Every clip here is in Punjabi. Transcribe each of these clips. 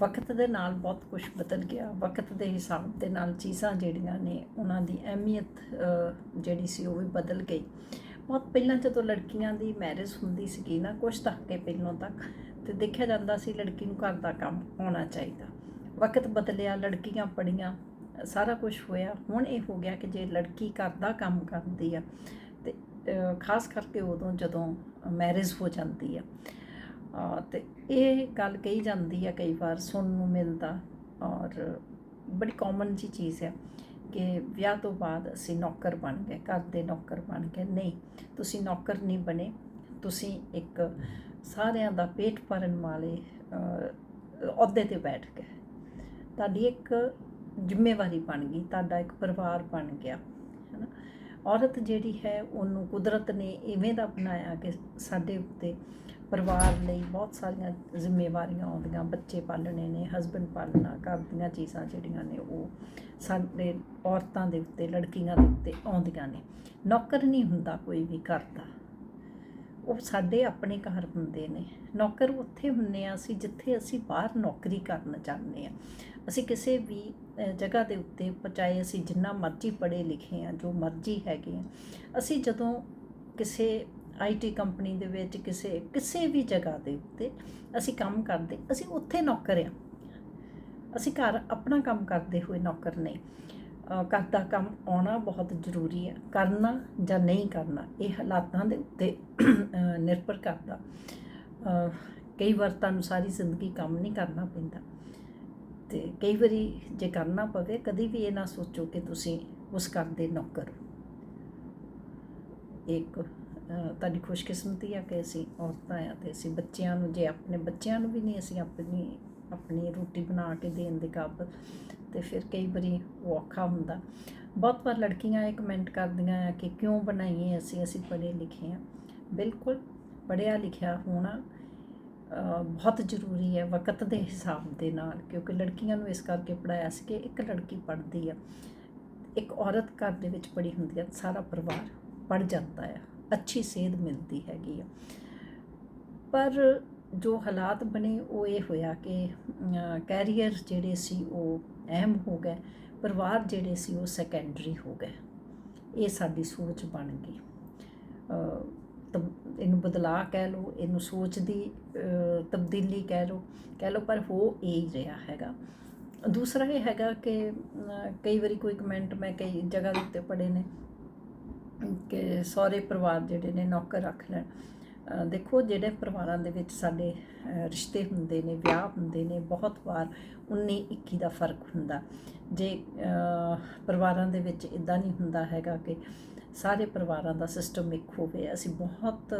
ਵਕਤ ਦੇ ਨਾਲ ਬਹੁਤ ਕੁਝ ਬਦਲ ਗਿਆ। ਵਕਤ ਦੇ ਹਿਸਾਬ ਦੇ ਨਾਲ ਚੀਜ਼ਾਂ ਜਿਹੜੀਆਂ ਨੇ, ਉਹਨਾਂ ਦੀ ਅਹਿਮੀਅਤ ਜਿਹੜੀ ਸੀ ਉਹ ਵੀ ਬਦਲ ਗਈ। ਬਹੁਤ ਪਹਿਲਾਂ ਜਦੋਂ ਲੜਕੀਆਂ ਦੀ ਮੈਰਿਜ ਹੁੰਦੀ ਸੀਗੀ ਨਾ ਕੁਝ ਦਹਾਕੇ ਪਹਿਲਾਂ ਤੱਕ, ਤੇ ਦੇਖਿਆ ਜਾਂਦਾ ਸੀ ਲੜਕੀ ਨੂੰ ਘਰ ਦਾ ਕੰਮ ਆਉਣਾ ਚਾਹੀਦਾ। ਵਕਤ ਬਦਲਿਆ, ਲੜਕੀਆਂ ਪੜੀਆਂ ਸਾਰਾ ਕੁਝ ਹੋਇਆ। ਹੁਣ ਇਹ ਹੋ ਗਿਆ ਕਿ ਜੇ ਲੜਕੀ ਘਰ ਦਾ ਕੰਮ ਕਰਦੀ ਆ, ਤੇ ਖਾਸ ਕਰਕੇ ਉਦੋਂ ਜਦੋਂ ਮੈਰਿਜ ਹੋ ਜਾਂਦੀ ਆ। ਤੇ ਇਹ ਗੱਲ ਕਹੀ ਜਾਂਦੀ ਹੈ ਕਈ ਵਾਰ ਸੁਣਨ ਨੂੰ ਮਿਲਦਾ ਔਰ ਬੜੀ ਕਾਮਨ ਜੀ ਚੀਜ਼ ਹੈ ਕਿ ਵਿਆਹ ਤੋਂ ਬਾਅਦ ਅਸੀਂ ਨੌਕਰ ਬਣ ਗਏ, ਘਰ ਦੇ ਨੌਕਰ ਬਣ ਗਏ। ਨਹੀਂ, ਤੁਸੀਂ ਨੌਕਰ ਨਹੀਂ ਬਣੇ, ਤੁਸੀਂ ਇੱਕ ਸਾਰਿਆਂ ਦਾ ਪੇਟ ਭਰਨ ਵਾਲੇ ਅਹੁਦੇ ਤੇ ਬੈਠ ਗਏ। ਤੁਹਾਡੀ ਇੱਕ ਜ਼ਿੰਮੇਵਾਰੀ ਬਣ ਗਈ, ਤੁਹਾਡਾ ਇੱਕ ਪਰਿਵਾਰ ਬਣ ਗਿਆ, ਹੈਨਾ? ਔਰਤ ਜਿਹੜੀ ਹੈ, ਉਹਨੂੰ ਕੁਦਰਤ ਨੇ ਇਵੇਂ ਦਾ ਬਣਾਇਆ ਕਿ ਸਾਡੇ ਉੱਤੇ ਪਰਿਵਾਰ ਲਈ ਬਹੁਤ ਸਾਰੀਆਂ ਜ਼ਿੰਮੇਵਾਰੀਆਂ ਆਉਂਦੀਆਂ, ਬੱਚੇ ਪਾਲਣੇ ਨੇ ਹਸਬੰਡ ਪਾਲਣਾ, ਘਰ ਦੀਆਂ ਚੀਜ਼ਾਂ ਜਿਹੜੀਆਂ ਨੇ ਉਹ ਸਾਡੇ ਔਰਤਾਂ ਦੇ ਉੱਤੇ, ਲੜਕੀਆਂ ਦੇ ਉੱਤੇ ਆਉਂਦੀਆਂ ਨੇ। ਨੌਕਰ ਨਹੀਂ ਹੁੰਦਾ ਕੋਈ ਵੀ ਘਰ ਦਾ। ਉਹ ਸਾਡੇ ਆਪਣੇ ਘਰ ਹੁੰਦੇ ਨੇ। ਨੌਕਰ ਉੱਥੇ ਹੁੰਨੇ ਆ ਅਸੀਂ ਜਿੱਥੇ ਅਸੀਂ ਬਾਹਰ ਨੌਕਰੀ ਕਰਨ ਚਾਹੁੰਦੇ ਆ। ਅਸੀਂ ਕਿਸੇ ਵੀ ਜਗ੍ਹਾ ਦੇ ਉੱਤੇ ਪਚਾਏ ਅਸੀਂ ਜਿੰਨਾ ਮਰਜ਼ੀ ਪੜ੍ਹੇ ਲਿਖੇ ਆ, ਜੋ ਮਰਜ਼ੀ ਹੈਗੇ ਆ, ਅਸੀਂ ਜਦੋਂ ਕਿਸੇ ਆਈਟੀ ਕੰਪਨੀ ਦੇ ਵਿੱਚ ਕਿਸੇ ਕਿਸੇ ਵੀ ਜਗ੍ਹਾ ਦੇ ਉੱਤੇ ਅਸੀਂ ਕੰਮ ਕਰਦੇ, ਅਸੀਂ ਉੱਥੇ ਨੌਕਰ ਆ ਅਸੀਂ ਘਰ ਆਪਣਾ ਕੰਮ ਕਰਦੇ ਹੋਏ ਨੌਕਰ ਨਹੀਂ। ਘਰ ਦਾ ਕੰਮ ਆਉਣਾ ਬਹੁਤ ਜ਼ਰੂਰੀ ਹੈ। ਕਰਨਾ ਜਾਂ ਨਹੀਂ ਕਰਨਾ, ਇਹ ਹਾਲਾਤਾਂ ਦੇ ਉੱਤੇ ਨਿਰਭਰ ਕਰਦਾ। ਕਈ ਵਾਰ ਤੁਹਾਨੂੰ ਸਾਰੀ ਜ਼ਿੰਦਗੀ ਕੰਮ ਨਹੀਂ ਕਰਨਾ ਪੈਂਦਾ। ਤੇ ਕਈ ਵਾਰੀ ਜੇ ਕਰਨਾ ਪਵੇ, ਕਦੀ ਵੀ ਇਹ ਨਾ ਸੋਚੋ ਕਿ ਤੁਸੀਂ ਉਸ ਘਰ ਦੇ ਨੌਕਰ ਇੱਕ ਤੁਹਾਡੀ ਖੁਸ਼ਕਿਸਮਤੀ ਆ ਕਿ ਅਸੀਂ ਔਰਤਾਂ ਆ ਤੇ ਅਸੀਂ ਬੱਚਿਆਂ ਨੂੰ ਜੇ ਆਪਣੇ ਬੱਚਿਆਂ ਨੂੰ ਵੀ ਨਹੀਂ ਅਸੀਂ ਆਪਣੀ ਆਪਣੀ ਰੋਟੀ ਬਣਾ ਕੇ ਦੇਣ ਦੇ ਕਾਬਲ, ਤੇ ਫਿਰ ਕਈ ਵਾਰੀ ਉਹ ਔਖਾ ਹੁੰਦਾ। ਬਹੁਤ ਵਾਰ ਲੜਕੀਆਂ ਇਹ ਕਮੈਂਟ ਕਰਦੀਆਂ ਆ ਕਿ ਕਿਉਂ ਬਣਾਈਏ ਅਸੀਂ ਅਸੀਂ ਪੜ੍ਹੇ ਲਿਖੇ ਆ। ਬਿਲਕੁਲ ਪੜ੍ਹਿਆ ਲਿਖਿਆ ਹੋਣਾ ਬਹੁਤ ਜ਼ਰੂਰੀ ਹੈ ਵਕਤ ਦੇ ਹਿਸਾਬ ਦੇ ਨਾਲ, ਕਿਉਂਕਿ ਲੜਕੀਆਂ ਨੂੰ ਇਸ ਕਰਕੇ ਪੜਾਇਆ ਸੀ ਕਿ ਇੱਕ ਲੜਕੀ ਪੜ੍ਹਦੀ ਆ, ਇੱਕ ਔਰਤ ਘਰ ਦੇ ਵਿੱਚ ਪੜੀ ਹੁੰਦੀ ਆ, ਸਾਰਾ ਪਰਿਵਾਰ ਪੜ ਜਾਂਦਾ ਆ। ਅੱਛੀ ਸੇਧ ਮਿਲਦੀ ਹੈਗੀ ਆ। ਪਰ ਜੋ ਹਾਲਾਤ ਬਣੇ ਉਹ ਇਹ ਹੋਇਆ ਕਿ ਕੈਰੀਅਰ ਜਿਹੜੇ ਸੀ ਉਹ ਅਹਿਮ ਹੋ ਗਏ ਪਰਿਵਾਰ ਜਿਹੜੇ ਸੀ ਉਹ ਸੈਕੰਡਰੀ ਹੋ ਗਏ। ਇਹ ਸਾਡੀ ਸੋਚ ਬਣ ਗਈ। ਅ, ਤਬ- ਇਹਨੂੰ ਬਦਲਾਅ ਕਹਿ ਲਓ ਇਹਨੂੰ ਸੋਚ ਦੀ ਤਬਦੀਲੀ ਕਹਿ ਲਓ ਕਹਿ ਲਓ ਪਰ ਹੋ ਇਹ ਹੀ ਰਿਹਾ ਹੈਗਾ। ਦੂਸਰਾ ਇਹ ਹੈਗਾ ਕਿ ਕਈ ਵਾਰੀ ਕੋਈ ਕਮੈਂਟ ਮੈਂ ਕਈ ਜਗ੍ਹਾ ਦੇ ਉੱਤੇ ਪੜ੍ਹੇ ਨੇ ਕਿ ਸਹੁਰੇ ਪਰਿਵਾਰ ਜਿਹੜੇ ਨੇ ਨੌਕਰ ਰੱਖ ਲੈਣ। ਦੇਖੋ, ਜਿਹੜੇ ਪਰਿਵਾਰਾਂ ਦੇ ਵਿੱਚ ਸਾਡੇ ਰਿਸ਼ਤੇ ਹੁੰਦੇ ਨੇ, ਵਿਆਹ ਹੁੰਦੇ ਨੇ, ਬਹੁਤ ਵਾਰ 19 21 ਦਾ ਫ਼ਰਕ ਹੁੰਦਾ। ਜੇ ਪਰਿਵਾਰਾਂ ਦੇ ਵਿੱਚ ਇਦਾਂ ਨਹੀਂ ਹੁੰਦਾ ਹੈਗਾ ਕਿ ਸਾਰੇ ਪਰਿਵਾਰਾਂ ਦਾ ਸਿਸਟਮ ਇੱਕ ਹੋਵੇ। ਅਸੀਂ ਬਹੁਤ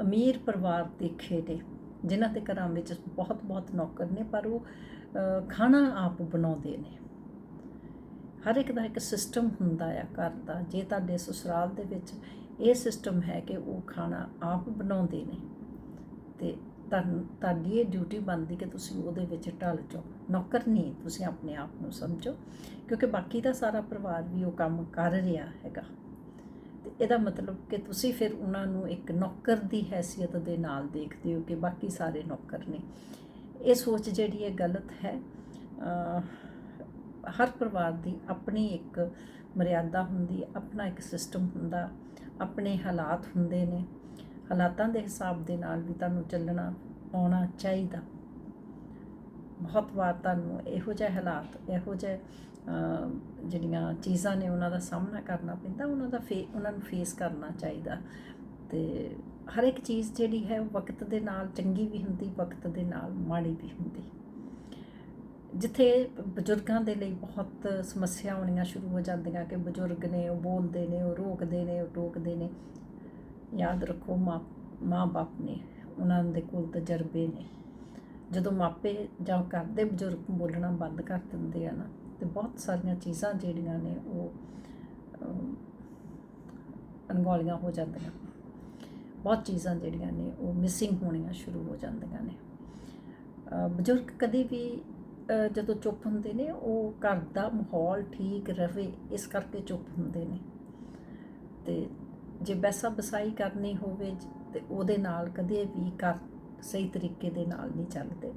ਅਮੀਰ ਪਰਿਵਾਰ ਦੇਖੇ ਨੇ, ਜਿਨ੍ਹਾਂ ਦੇ ਘਰਾਂ ਵਿੱਚ ਬਹੁਤ ਬਹੁਤ ਨੌਕਰ ਨੇ, ਪਰ ਉਹ ਖਾਣਾ ਆਪ ਬਣਾਉਂਦੇ ਨੇ। ਹਰ ਇੱਕ ਦਾ ਇੱਕ ਸਿਸਟਮ ਹੁੰਦਾ ਆ ਘਰ ਦਾ। ਜੇ ਤੁਹਾਡੇ ਸਸੁਰਾਲ ਦੇ ਵਿੱਚ ਇਹ ਸਿਸਟਮ ਹੈ ਕਿ ਉਹ ਖਾਣਾ ਆਪ ਬਣਾਉਂਦੇ ਨੇ ਤੇ ਤੁਹਾਡੀ ਇਹ ਡਿਊਟੀ ਬਣਦੀ ਕਿ ਤੁਸੀਂ ਉਹਦੇ ਵਿੱਚ ਢਲ ਜਾਓ। ਨੌਕਰ ਨਹੀਂ, ਤੁਸੀਂ ਆਪਣੇ ਆਪ ਨੂੰ ਸਮਝੋ, ਕਿਉਂਕਿ ਬਾਕੀ ਦਾ ਸਾਰਾ ਪਰਿਵਾਰ ਵੀ ਉਹ ਕੰਮ ਕਰ ਰਿਹਾ ਹੈਗਾ। ਤੇ ਇਹਦਾ ਮਤਲਬ ਕਿ ਤੁਸੀਂ ਫਿਰ ਉਹਨਾਂ ਨੂੰ ਇੱਕ ਨੌਕਰ ਦੀ ਹੈਸੀਅਤ ਦੇ ਨਾਲ ਦੇਖਦੇ ਹੋ ਕਿ ਬਾਕੀ ਸਾਰੇ ਨੌਕਰ ਨੇ। ਇਹ ਸੋਚ ਜਿਹੜੀ ਹੈ ਗਲਤ ਹੈ ਹਰ ਪਰਿਵਾਰ ਦੀ ਆਪਣੀ ਇੱਕ ਮਰਿਆਦਾ ਹੁੰਦੀ ਆਪਣਾ ਇੱਕ ਸਿਸਟਮ ਹੁੰਦਾ, ਆਪਣੇ ਹਾਲਾਤ ਹੁੰਦੇ ਨੇ। ਹਾਲਾਤਾਂ ਦੇ ਹਿਸਾਬ ਦੇ ਨਾਲ ਵੀ ਤੁਹਾਨੂੰ ਚੱਲਣਾ, ਆਉਣਾ ਚਾਹੀਦਾ। ਬਹੁਤ ਵਾਰ ਤੁਹਾਨੂੰ ਇਹੋ ਜਿਹੇ ਹਾਲਾਤ, ਇਹੋ ਜਿਹੇ ਜਿਹੜੀਆਂ ਚੀਜ਼ਾਂ ਨੇ ਉਹਨਾਂ ਦਾ ਸਾਹਮਣਾ ਕਰਨਾ ਪੈਂਦਾ, ਉਹਨਾਂ ਦਾ ਫੇ, ਉਹਨਾਂ ਨੂੰ ਫੇਸ ਕਰਨਾ ਚਾਹੀਦਾ। ਤੇ ਹਰ ਇੱਕ ਚੀਜ਼ ਜਿਹੜੀ ਹੈ, ਉਹ ਵਕਤ ਦੇ ਨਾਲ ਚੰਗੀ ਵੀ ਹੁੰਦੀ, ਵਕਤ ਦੇ ਨਾਲ ਮਾੜੀ ਵੀ ਹੁੰਦੀ। ਜਿੱਥੇ ਬਜ਼ੁਰਗਾਂ ਦੇ ਲਈ ਬਹੁਤ ਸਮੱਸਿਆ ਆਉਣੀਆਂ ਸ਼ੁਰੂ ਹੋ ਜਾਂਦੀਆਂ ਕਿ ਬਜ਼ੁਰਗ ਨੇ, ਉਹ ਬੋਲਦੇ ਨੇ, ਉਹ ਰੋਕਦੇ ਨੇ, ਉਹ ਟੋਕਦੇ ਨੇ। ਯਾਦ ਰੱਖੋ, ਮਾਂ ਮਾਂ ਬਾਪ ਨੇ, ਉਹਨਾਂ ਦੇ ਕੋਲ ਤਜਰਬੇ ਨੇ। ਜਦੋਂ ਮਾਪੇ ਜਾਂ ਘਰ ਦੇ ਬਜ਼ੁਰਗ ਬੋਲਣਾ ਬੰਦ ਕਰ ਦਿੰਦੇ ਆ ਨਾ, ਤੇ ਬਹੁਤ ਸਾਰੀਆਂ ਚੀਜ਼ਾਂ ਜਿਹੜੀਆਂ ਨੇ ਉਹ ਅਣਗੌਲੀਆਂ ਹੋ ਜਾਂਦੀਆਂ। ਬਹੁਤ ਚੀਜ਼ਾਂ ਜਿਹੜੀਆਂ ਨੇ ਉਹ ਮਿਸਿੰਗ ਹੋਣੀਆਂ ਸ਼ੁਰੂ ਹੋ ਜਾਂਦੀਆਂ ਨੇ। ਬਜ਼ੁਰਗ ਕਦੇ ਵੀ ਜਦੋਂ ਚੁੱਪ ਹੁੰਦੇ ਨੇ, ਉਹ ਘਰ ਦਾ ਮਾਹੌਲ ਠੀਕ ਰਵੇ, ਇਸ ਕਰਕੇ ਚੁੱਪ ਹੁੰਦੇ ਨੇ। ਤੇ ਜੇ ਬੈਸਾ ਬਸਾਈ ਕਰਨੀ ਹੋਵੇ ਜ- ਤੇ ਉਹਦੇ ਨਾਲ ਕਦੇ ਵੀ ਘਰ ਸਹੀ ਤਰੀਕੇ ਦੇ ਨਾਲ ਨਹੀਂ ਚੱਲਦੇ।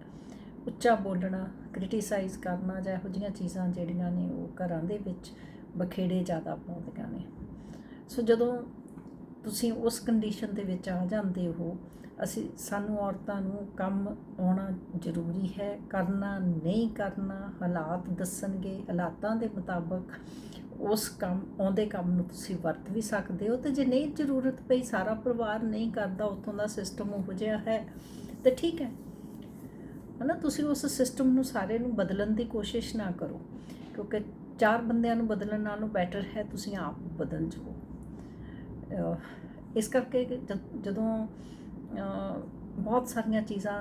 ਉੱਚਾ ਬੋਲਣਾ ਕ੍ਰਿਟਿਸਾਈਜ਼ ਕਰਨਾ ਜਾਂ ਇਹੋ ਜਿਹੀਆਂ ਚੀਜ਼ਾਂ ਜਿਹੜੀਆਂ ਨੇ ਉਹ ਘਰਾਂ ਦੇ ਵਿੱਚ ਬਖੇੜੇ ਜ਼ਿਆਦਾ ਪਾਉਂਦੀਆਂ ਨੇ। ਸੋ ਜਦੋਂ ਤੁਸੀਂ ਉਸ ਕੰਡੀਸ਼ਨ ਦੇ ਵਿੱਚ ਆ ਜਾਂਦੇ ਹੋ, ਅਸੀਂ, ਸਾਨੂੰ ਔਰਤਾਂ ਨੂੰ ਕੰਮ ਆਉਣਾ ਜ਼ਰੂਰੀ ਹੈ, ਕਰਨਾ ਨਹੀਂ ਕਰਨਾ, ਹਾਲਾਤ ਦੱਸਣਗੇ, ਹਾਲਾਤਾਂ ਦੇ ਮੁਤਾਬਕ ਉਸ ਕੰਮ, ਆਉਂਦੇ ਕੰਮ ਨੂੰ ਤੁਸੀਂ ਵਰਤ ਵੀ ਸਕਦੇ ਹੋ, ਤੇ ਜੇ ਨਹੀਂ ਜ਼ਰੂਰਤ ਪਈ, ਸਾਰਾ ਪਰਿਵਾਰ ਨਹੀਂ ਕਰਦਾ ਉਤੋਂ ਦਾ ਸਿਸਟਮ ਉਹੋ ਜਿਹਾ ਹੈ, ਤੇ ਠੀਕ ਹੈ। ਹਨਾ, ਤੁਸੀਂ ਉਸ ਸਿਸਟਮ ਨੂੰ ਸਾਰੇ ਨੂੰ ਬਦਲਣ ਦੀ ਕੋਸ਼ਿਸ਼ ਨਾ ਕਰੋ, ਕਿਉਂਕਿ ਚਾਰ ਬੰਦਿਆਂ ਨੂੰ ਬਦਲਣ ਨਾਲੋਂ ਬੈਟਰ ਹੈ, ਤੁਸੀਂ ਆਪ ਬਦਲ ਜਾਓ। ਇਸ ਕਰਕੇ ਜਦੋਂ ਬਹੁਤ ਸਾਰੀਆਂ ਚੀਜ਼ਾਂ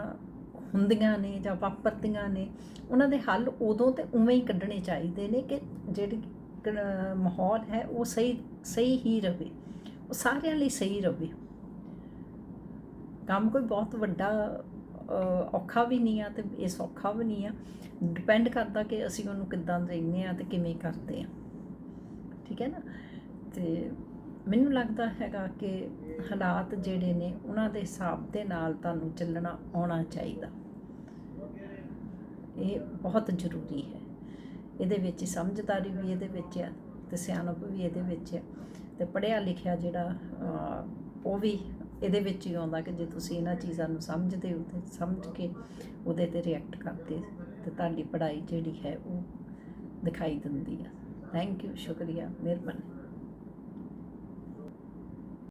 ਹੁੰਦੀਆਂ ਨੇ ਜਾਂ ਵਾਪਰਦੀਆਂ ਨੇ, ਉਹਨਾਂ ਦੇ ਹੱਲ ਉਦੋਂ ਤੇ ਉਵੇਂ ਹੀ ਕੱਢਣੇ ਚਾਹੀਦੇ ਨੇ ਕਿ ਜਿਹੜੀ ਮਾਹੌਲ ਹੈ ਉਹ ਸਹੀ ਸਹੀ ਹੀ ਰਹੇ ਉਹ ਸਾਰਿਆਂ ਲਈ ਸਹੀ ਰਹੇ ਕੰਮ ਕੋਈ ਬਹੁਤ ਵੱਡਾ ਔਖਾ ਵੀ ਨਹੀਂ ਆ ਤੇ ਇਹ ਸੌਖਾ ਵੀ ਨਹੀਂ ਆ। ਡਿਪੈਂਡ ਕਰਦਾ ਕਿ ਅਸੀਂ ਉਹਨੂੰ ਕਿੱਦਾਂ ਰਹਿੰਦੇ ਆ ਤੇ ਕਿਵੇਂ ਕਰਦੇ ਆ। ਠੀਕ ਹੈ ਨਾ? ਤੇ ਮੈਨੂੰ ਲੱਗਦਾ ਹੈਗਾ ਕਿ ਹਾਲਾਤ ਜਿਹੜੇ ਨੇ, ਉਹਨਾਂ ਦੇ ਹਿਸਾਬ ਦੇ ਨਾਲ ਤੁਹਾਨੂੰ ਚੱਲਣਾ ਆਉਣਾ ਚਾਹੀਦਾ। ਇਹ ਬਹੁਤ ਜ਼ਰੂਰੀ ਹੈ। ਇਹਦੇ ਵਿੱਚ ਸਮਝਦਾਰੀ ਵੀ ਇਹਦੇ ਵਿੱਚ ਹੈ ਤੇ ਸਿਆਣਪ ਵੀ ਇਹਦੇ ਵਿੱਚ ਹੈ ਤੇ ਪੜ੍ਹਿਆ ਲਿਖਿਆ ਜਿਹੜਾ ਉਹ ਵੀ ਇਹਦੇ ਵਿੱਚ ਹੀ ਆਉਂਦਾ ਕਿ ਜੇ ਤੁਸੀਂ ਇਹਨਾਂ ਚੀਜ਼ਾਂ ਨੂੰ ਸਮਝਦੇ ਹੋ ਤੇ ਸਮਝ ਕੇ ਉਹਦੇ ਤੇ ਰਿਐਕਟ ਕਰਦੇ ਤੇ ਤੁਹਾਡੀ ਪੜ੍ਹਾਈ ਜਿਹੜੀ ਹੈ ਉਹ ਦਿਖਾਈ ਦਿੰਦੀ ਆ। ਥੈਂਕ ਯੂ ਸ਼ੁਕਰੀਆ, ਮਿਹਰਬਾਨੀ।